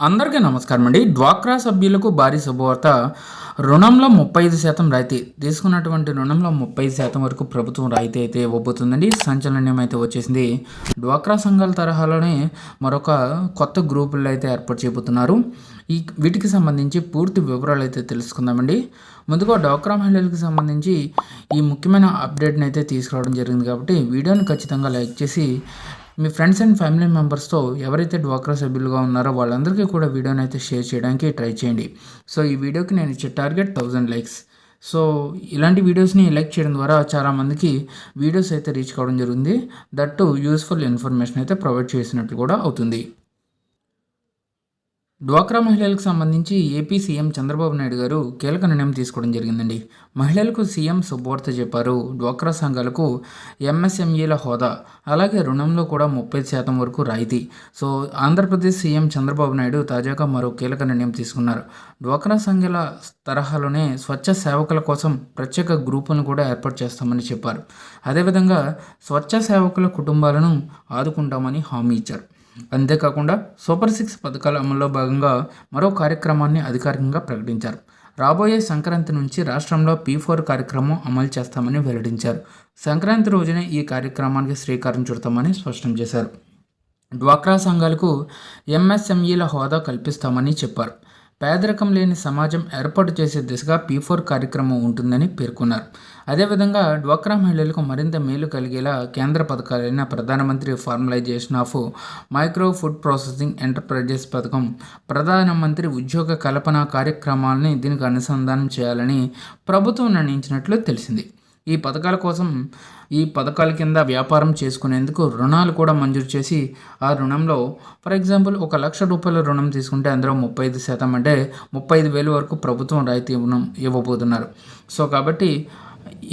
అందరికీ నమస్కారం అండి. డ్వాక్రా సభ్యులకు భారీ శుభవార్త. రుణంలో ముప్పై ఐదు శాతం రాయితీ. తీసుకున్నటువంటి రుణంలో ముప్పై శాతం వరకు ప్రభుత్వం రాయితీ అయితే ఇవ్వబోతుందండి. సంచలనం అయితే వచ్చేసింది. డ్వాక్రా సంఘాల తరహాలోనే మరొక కొత్త గ్రూపులు అయితే ఏర్పాటు చేయబోతున్నారు. ఈ వీటికి సంబంధించి పూర్తి వివరాలు అయితే తెలుసుకుందామండి. ముందుగా డ్వాక్రా మహిళలకు సంబంధించి ఈ ముఖ్యమైన అప్డేట్ని అయితే తీసుకురావడం జరిగింది కాబట్టి వీడియోని ఖచ్చితంగా లైక్ చేసి మీ ఫ్రెండ్స్ అండ్ ఫ్యామిలీ మెంబర్స్తో ఎవరైతే డ్వాక్రా సభ్యులుగా ఉన్నారో వాళ్ళందరికీ కూడా వీడియోని అయితే షేర్ చేయడానికి ట్రై చేయండి. సో ఈ వీడియోకి నేను ఇచ్చే టార్గెట్ థౌజండ్ లైక్స్. సో ఇలాంటి వీడియోస్ని లైక్ చేయడం ద్వారా చాలామందికి వీడియోస్ అయితే రీచ్ కావడం జరిగింది దట్టు యూస్ఫుల్ ఇన్ఫర్మేషన్ అయితే ప్రొవైడ్ చేసినట్లు కూడా అవుతుంది. డ్వాక్రా మహిళలకు సంబంధించి ఏపీ సీఎం చంద్రబాబు నాయుడు గారు కీలక నిర్ణయం తీసుకోవడం జరిగిందండి. మహిళలకు సీఎం శుభవార్త చెప్పారు. డ్వాక్రా సంఘాలకు ఎంఎస్ఎంఈల హోదా అలాగే రుణంలో కూడా ముప్పై శాతం వరకు రాయితీ. సో ఆంధ్రప్రదేశ్ సీఎం చంద్రబాబు నాయుడు తాజాగా మరో కీలక నిర్ణయం తీసుకున్నారు. డ్వాక్రా సంఘాల తరహాలోనే స్వచ్ఛ సేవకుల కోసం ప్రత్యేక గ్రూపులను కూడా ఏర్పాటు చేస్తామని చెప్పారు. అదేవిధంగా స్వచ్ఛ సేవకుల కుటుంబాలను ఆదుకుంటామని హామీ ఇచ్చారు. అంతేకాకుండా సూపర్ సిక్స్ పథకాల అమల్లో భాగంగా మరో కార్యక్రమాన్ని అధికారికంగా ప్రకటించారు. రాబోయే సంక్రాంతి నుంచి రాష్ట్రంలో పీ ఫోర్ కార్యక్రమం అమలు చేస్తామని వెల్లడించారు. సంక్రాంతి రోజునే ఈ కార్యక్రమానికి శ్రీకారం చుడతామని స్పష్టం చేశారు. డ్వాక్రా సంఘాలకు ఎంఎస్ఎంఈల హోదా కల్పిస్తామని చెప్పారు. పేదరికం లేని సమాజం ఏర్పాటు చేసే దిశగా పీ ఫోర్ కార్యక్రమం ఉంటుందని పేర్కొన్నారు. అదేవిధంగా డ్వాక్రా మహిళలకు మరింత మేలు కలిగేలా కేంద్ర పథకాలైన ప్రధానమంత్రి formalisation of micro food processing enterprises పథకం ప్రధానమంత్రి ఉద్యోగ కల్పన కార్యక్రమాలని దీనికి అనుసంధానం చేయాలని ప్రభుత్వం నిర్ణయించినట్లు తెలిసింది. ఈ పథకాల కోసం ఈ పథకాల కింద వ్యాపారం చేసుకునేందుకు రుణాలు కూడా మంజూరు చేసి ఆ రుణంలో ఫర్ ఎగ్జాంపుల్ ఒక లక్ష రూపాయల రుణం తీసుకుంటే అందులో ముప్పై ఐదు శాతం అంటే ముప్పై ఐదు వేలు వరకు ప్రభుత్వం రాయితీ ఇవ్వడం ఇవ్వబోతున్నారు. సో కాబట్టి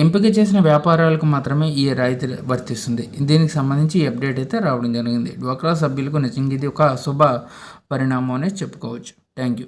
ఎంపిక చేసిన వ్యాపారాలకు మాత్రమే ఈ రాయితీ వర్తిస్తుంది. దీనికి సంబంధించి అప్డేట్ అయితే రావడం జరిగింది. డ్వాక్రా సభ్యులకు నిజంగా ఇది ఒక శుభ పరిణామం అనేది చెప్పుకోవచ్చు. Thank you